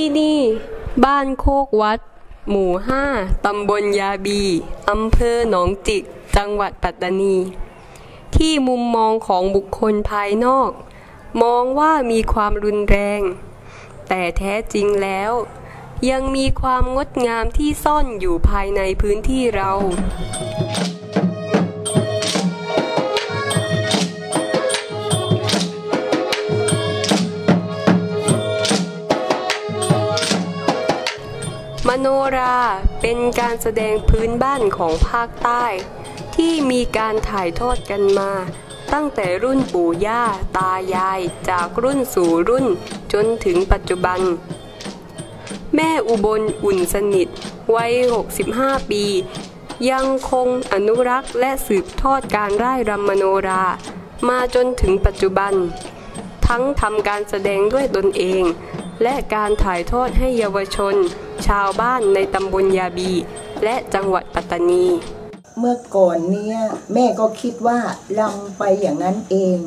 ที่นี่ บ้านโคกวัด หมู่ห้าตำบลยาบีอำเภอหนองจิก จังหวัดปัตตานี ที่มุมมองของบุคคลภายนอก มองว่ามีความรุนแรง แต่แท้จริงแล้ว ยังมีความงดงามที่ซ่อนอยู่ภายในพื้นที่เรา มโนราเป็นการแสดงพื้นบ้านของภาคใต้ ที่มีการถ่ายทอดกันมา ตั้งแต่รุ่นปู่ย่าตายายจากรุ่นสู่รุ่นจนถึงปัจจุบัน แม่อุบลอุ่นสนิท วัย 65 ปี ยังคงอนุรักษ์และสืบทอดการร่ายรำมโนรา มาจนถึงปัจจุบัน ทั้งทำการแสดงด้วยตนเอง และการถ่ายทอดให้เยาวชน ชาวบ้านในตำบลยาบี และจังหวัดปัตตานี เมื่อก่อนเนี่ยแม่ก็คิดว่าลำไปอย่างนั้นเอง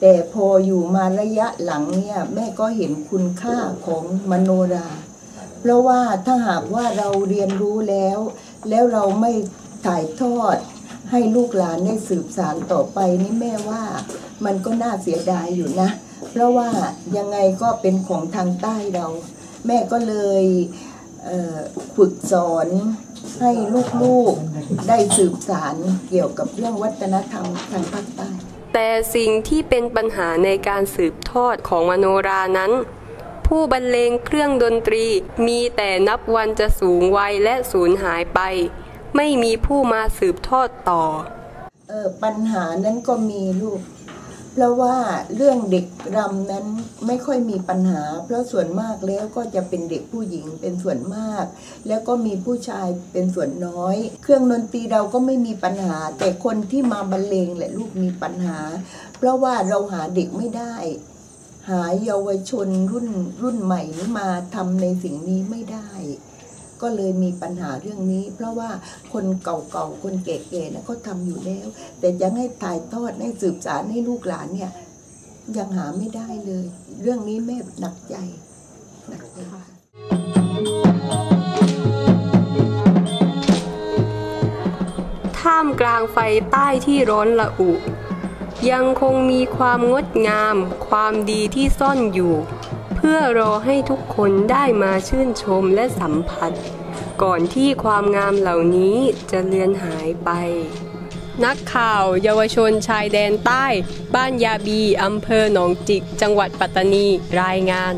แต่พออยู่มาระยะหลังเนี่ยแม่ก็เห็นคุณค่าของมโนราเพราะว่าถ้าหากว่าเราเรียนรู้แล้ว แล้วเราไม่ถ่ายทอด ให้ลูกหลานได้สืบสานต่อไปนี่แม่ว่ามันก็น่าเสียดายอยู่นะ เพราะว่ายังไงก็เป็นของทางใต้เรา แม่ก็เลย ฝึกสอนให้ลูกๆได้สืบสารเกี่ยวกับเรื่องวัฒนธรรมทางภาคใต้ แต่สิ่งที่เป็นปัญหาในการสืบทอดของมโนรานั้น ผู้บรรเลงเครื่องดนตรีมีแต่นับวันจะสูงวัยและสูญหายไป ไม่มีผู้มาสืบทอดต่อ เออปัญหานั้นก็มีลูก เพราะว่าเรื่องเด็กรำนั้นไม่ค่อยมีปัญหา เพราะส่วนมากแล้วก็จะเป็นเด็กผู้หญิงเป็นส่วนมาก แล้วก็มีผู้ชายเป็นส่วนน้อย เครื่องดนตรีเราก็ไม่มีปัญหา แต่คนที่มาบรรเลงแหละลูกมีปัญหา เพราะว่าเราหาเด็กไม่ได้ หาเยาวชนรุ่นรุ่นใหม่นี้มาทำในสิ่งนี้ไม่ได้ ก็เลยมีปัญหาเรื่องนี้ เพราะว่าคนเก่าๆ คนแก่ๆนะเขาทำอยู่แล้ว แต่ยังให้ถ่ายทอดให้สืบสารให้ลูกหลานเนี่ยยังหาไม่ได้เลย เรื่องนี้แม่หนักใจหนักใจค่ะท่ามกลางไฟใต้ที่ร้อนละอุ ยังคงมีความงดงาม ความดีที่ซ่อนอยู่ เพื่อรอให้ทุกคนได้มาชื่นชมและสัมผัส ก่อนที่ความงามเหล่านี้จะเลือนหายไป นักข่าวเยาวชนชายแดนใต้ บ้านยาบีอำเภอหนองจิก จังหวัดปัตตานีรายงาน